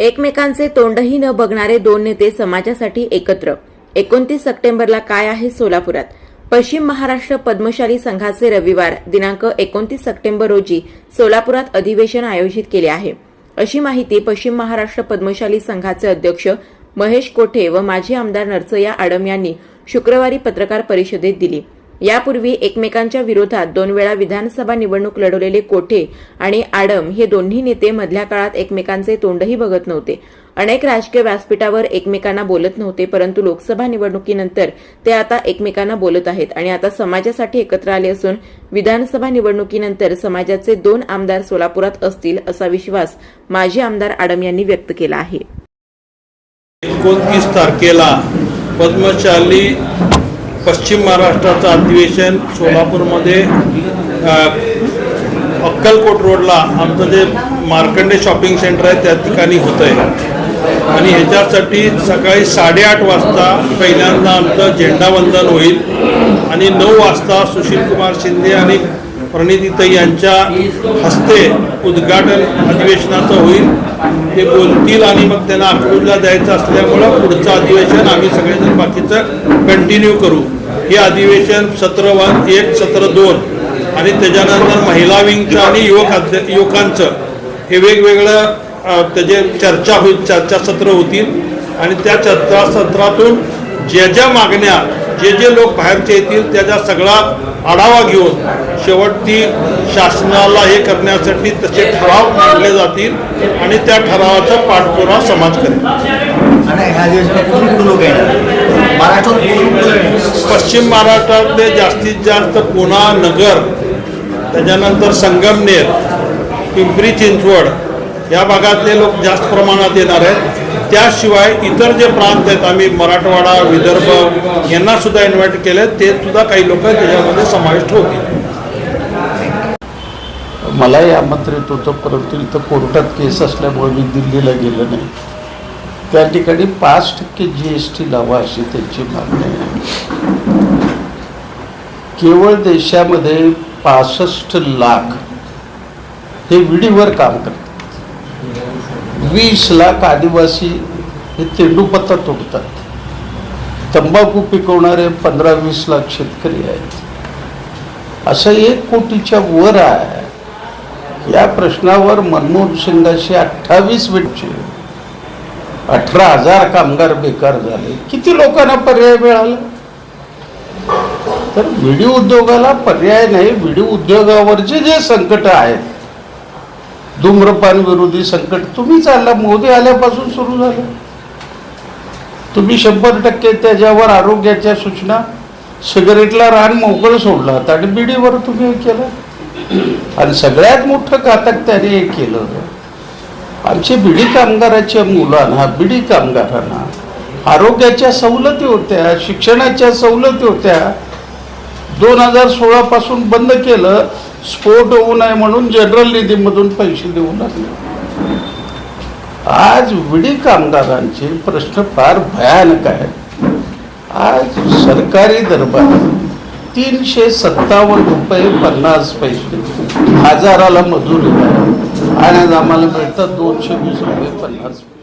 एकमेकांचे तोंडही न बघणारे दोन नेते समाजासाठी एकत्र. एकोणतीस सप्टेंबरला काय आहे सोलापुरात? पश्चिम महाराष्ट्र पद्मशाली संघाचे रविवार दिनांक एकोणतीस सप्टेंबर रोजी सोलापुरात अधिवेशन आयोजित केले आहे. अशी माहिती पश्चिम महाराष्ट्र पद्मशाली संघाचे अध्यक्ष महेश कोठे व माजी आमदार नरसया आडम यांनी शुक्रवारी पत्रकार परिषदेत दिली. यापूर्वी एकमेकांच्या विरोधात दोन वेळा विधानसभा निवडणूक लढवलेले कोठे आणि आडम हे दोन्ही नेते मधल्या काळात एकमेकांचे तोंडही बघत नव्हते. अनेक राजकीय व्यासपीठावर एकमेकांना बोलत नव्हते परंतु लोकसभा निवडणुकीनंतर ते आता एकमेकांना बोलत आहेत आणि आता समाजासाठी एकत्र आले असून विधानसभा निवडणुकीनंतर समाजाचे दोन आमदार सोलापुरात असतील असा विश्वास माजी आमदार आडम यांनी व्यक्त केला आहे. एकोणतीस तारखेला पद्मशाली पश्चिम महाराष्ट्राचं अधिवेशन सोलापूरमध्ये अक्कलकोट रोडला आमचं जे मार्कंडे शॉपिंग सेंटर आहे त्या ठिकाणी होतं आहे आणि ह्याच्यासाठी सकाळी साडेआठ वाजता पहिल्यांदा आमचं झेंडावंदन होईल. आणि नऊ वाजता सुशीलकुमार शिंदे आणि प्रणितीताई यांच्या हस्ते उद्घाटन अधिवेशनाचं होईल. ते बोलतील आणि मग त्यांना अकलूजला जायचं असल्यामुळं पुढचं अधिवेशन आम्ही सगळेजण बाकीचं कंटिन्यू करू. हे अधिवेशन सत्र वन एक सत्र दोन आणि त्याच्यानंतर महिला विंगचं आणि युवक युवकांचं हे वेगवेगळं त्याचे चर्चा होईल चर्चासत्र होतील. आणि त्या चर्चासत्रातून ज्या ज्या मागण्या जे जे लोक बाहेरचे येतील त्याचा सगळा आढावा घेऊन शेवटी शासनाला हे करण्यासाठी तसे ठराव मांडले जातील आणि त्या ठरावाचा पाठपुरावा समाज करेल? पश्चिम महाराष्ट्रातले जास्तीत जास्त पुणा नगर त्याच्यानंतर संगमनेर पिंपरी चिंचवड या भागातले लोक जास्त प्रमाणात येणार आहेत. त्याशिवाय इतर जे प्रांत आहेत आम्ही मराठवाडा विदर्भ यांना सुद्धा इन्व्हाइट केले. ते सुद्धा काही लोक त्याच्यामध्ये समाविष्ट होतील मलाही आमंत्रित होतं परंतु इथं कोर्टात केस असल्यामुळे मी दिल्लीला गेलो नाही. त्या ठिकाणी पाच टक्के जी एस टी लावा अशी त्यांची मागणी आहे. केवळ देशामध्ये पासष्ट लाख हे विडीवर काम करतात. वीस लाख आदिवासी हे तेंडूपत्ता तोडतात. तंबाखू पिकवणारे पंधरा वीस लाख शेतकरी आहेत. असं एक कोटीच्या वर आहे. या प्रश्नावर मनमोहन सिंगाशी अठ्ठावीस मिनिटचे अठरा हजार कामगार बेकार झाले. किती लोकांना पर्याय मिळाला? तर विडी उद्योगाला पर्याय नाही. विडी उद्योगावरचे जे संकट आहेत धूम्रपान विरोधी संकट तुम्ही चालला मोदी आल्यापासून सुरू झालं. तुम्ही शंभर टक्के त्याच्यावर आरोग्याच्या सूचना सिगरेटला रान मोकळं सोडलं आणि बिडीवर तुम्ही हे केलं. आणि सगळ्यात मोठं घातक त्याने हे केलं. आमचे बिडी कामगाराच्या मुलांना बिडी कामगारांना आरोग्याच्या सवलती होत्या शिक्षणाच्या सवलती होत्या. दोन हजार सोळापासून बंद केलं स्फोट होऊ नये म्हणून जनरल निधीमधून पैसे देऊ लागले. आज विडी कामगारांचे प्रश्न फार भयानक आहेत. आज सरकारी दरबार तीनशे सत्तावन्न रुपये पन्नास पैसे हजाराला मजुरी आणि आज आम्हाला मिळतात दोनशे वीस रुपये पन्नास पैसे.